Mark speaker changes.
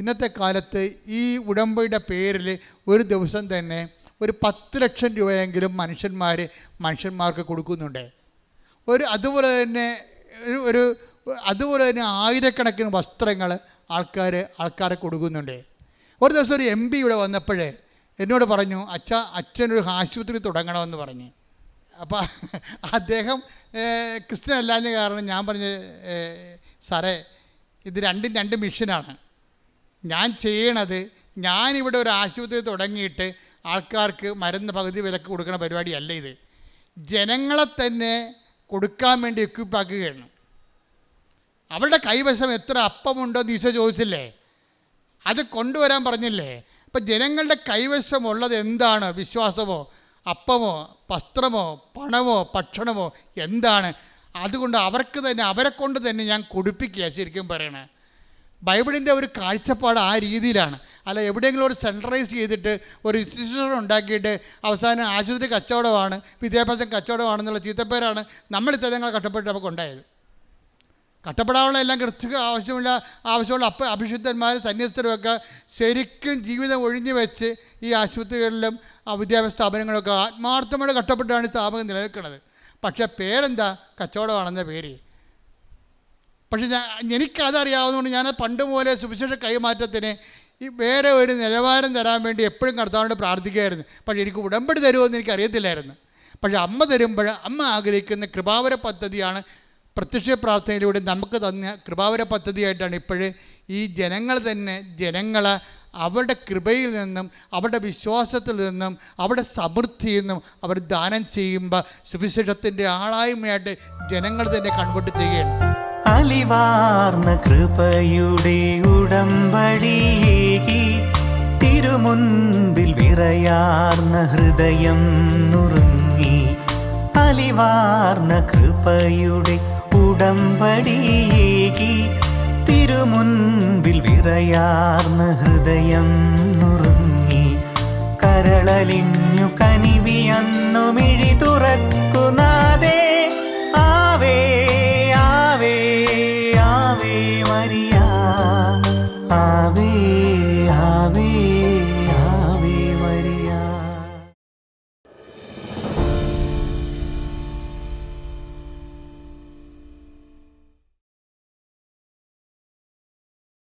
Speaker 1: ഇന്നത്തെ കാലത്ത് ഈ ഉടമ്പടിയുടെ പേരിൽ ഒരു ദിവസം തന്നെ ഒരു പത്ത് ലക്ഷം രൂപയെങ്കിലും മനുഷ്യന്മാർ മനുഷ്യന്മാർക്ക് കൊടുക്കുന്നുണ്ട്. ഒരു അതുപോലെ തന്നെ ഒരു- അതുപോലെ തന്നെ ആയിരക്കണക്കിന് വസ്ത്രങ്ങൾ ആൾക്കാർ ആൾക്കാരെ കൊടുക്കുന്നുണ്ട്. ഒരു ദിവസം ഒരു എം പി ഇവിടെ വന്നപ്പോഴേ എന്നോട് പറഞ്ഞു അച്ഛ അച്ഛനൊരു ആശുപത്രി തുടങ്ങണമെന്ന് പറഞ്ഞു. അപ്പോൾ അദ്ദേഹം അല്ലാഞ്ഞ കാരണം ഞാൻ പറഞ്ഞ് സാറേ ഇത് രണ്ടും രണ്ട് മിഷനാണ്. ഞാൻ ചെയ്യണത് ഞാനിവിടെ ഒരു ആശുപത്രി തുടങ്ങിയിട്ട് ആൾക്കാർക്ക് മരുന്ന് പകുതി വിലക്ക് കൊടുക്കുന്ന പരിപാടിയല്ല ഇത്. ജനങ്ങളെ തന്നെ കൊടുക്കാൻ വേണ്ടി എക്വിപ്പാക്കുകയാണ് അവളുടെ കൈവശം എത്ര അപ്പമുണ്ടോ എന്ന് ഈശോ ചോദിച്ചില്ലേ? അത് കൊണ്ടുവരാൻ പറഞ്ഞില്ലേ? അപ്പം ജനങ്ങളുടെ കൈവശമുള്ളത് എന്താണ്? വിശ്വാസമോ അപ്പമോ വസ്ത്രമോ പണമോ ഭക്ഷണമോ എന്താണ്? അതുകൊണ്ട് അവർക്ക് തന്നെ അവരെ കൊണ്ട് തന്നെ ഞാൻ കൊടുപ്പിക്കുക ശരിക്കും പറയണേ. ബൈബിളിന്റെ ഒരു കാഴ്ചപ്പാട് ആ രീതിയിലാണ്. അല്ല എവിടെയെങ്കിലും ഒരു സെൻട്രലൈസ് ചെയ്തിട്ട് ഒരു ഇൻസ്റ്റിറ്റ്യൂഷൻ ഉണ്ടാക്കിയിട്ട് അവസാനം ആശുപത്രി കച്ചവടമാണ് വിദ്യാഭ്യാസം കച്ചവടമാണെന്നുള്ള ചീത്തപ്പേരാണ് നമ്മൾ ഇത്തരങ്ങൾ കഷ്ടപ്പെട്ട് നമുക്ക് ഉണ്ടായത്. കട്ടപ്പെടാനുള്ള എല്ലാം കൃത്യ ആവശ്യമുള്ള ആവശ്യമുള്ള അപ്പ അഭിഷിദ്ധന്മാർ സന്യസ്തരുമൊക്കെ ശരിക്കും ജീവിതം ഒഴിഞ്ഞു വെച്ച് ഈ ആശുപത്രികളിലും വിദ്യാഭ്യാസ സ്ഥാപനങ്ങളൊക്കെ ആത്മാർത്ഥമായിട്ട് കട്ടപ്പെട്ടാണ് സ്ഥാപനം നിലനിൽക്കുന്നത്. പക്ഷേ പേരെന്താ? കച്ചവടമാണെന്ന പേര്. പക്ഷെ ഞാൻ എനിക്കതറിയാവുന്നതുകൊണ്ട് ഞാൻ പണ്ട് പോലെ സുവിശേഷ കൈമാറ്റത്തിന് ഈ വേറെ ഒരു നിലവാരം തരാൻ വേണ്ടി എപ്പോഴും കർത്താവിനോട് പ്രാർത്ഥിക്കുകയായിരുന്നു. പക്ഷേ എനിക്ക് ഉടമ്പടി തരുമെന്ന് എനിക്ക് അറിയത്തില്ലായിരുന്നു പക്ഷേ അമ്മ തരുമ്പോൾ അമ്മ ആഗ്രഹിക്കുന്ന കൃപാവര പദ്ധതിയാണ് പ്രത്യക്ഷ പ്രാർത്ഥനയിലൂടെ നമുക്ക് തന്ന കൃപാവര പദ്ധതിയായിട്ടാണ് ഇപ്പോഴേ ഈ ജനങ്ങൾ തന്നെ ജനങ്ങളെ അവരുടെ കൃപയിൽ നിന്നും അവരുടെ വിശ്വാസത്തിൽ നിന്നും അവരുടെ സമൃദ്ധിയിൽ നിന്നും അവർ ദാനം ചെയ്യുമ്പോൾ സുവിശേഷത്തിന്റെ ആളായ്മയായിട്ട് ജനങ്ങൾ തന്നെ കൺവേർട്ട് ചെയ്യുകയാണ്.
Speaker 2: അലിവാർന്ന കൃപയുടെ ഉടമ്പടിയേകി തിരുമുൻപിൽ വിറയാർന്ന ഹൃദയം നുറുങ്ങി അലിവാർന്ന കൃപയുടെ ഉടമ്പടിയേകി തിരുമുൻപിൽ വിറയാർന്ന ഹൃദയം നുറുങ്ങി കരളലിഞ്ഞു കനിവിയന്നു മിഴി തുറക്കുന്ന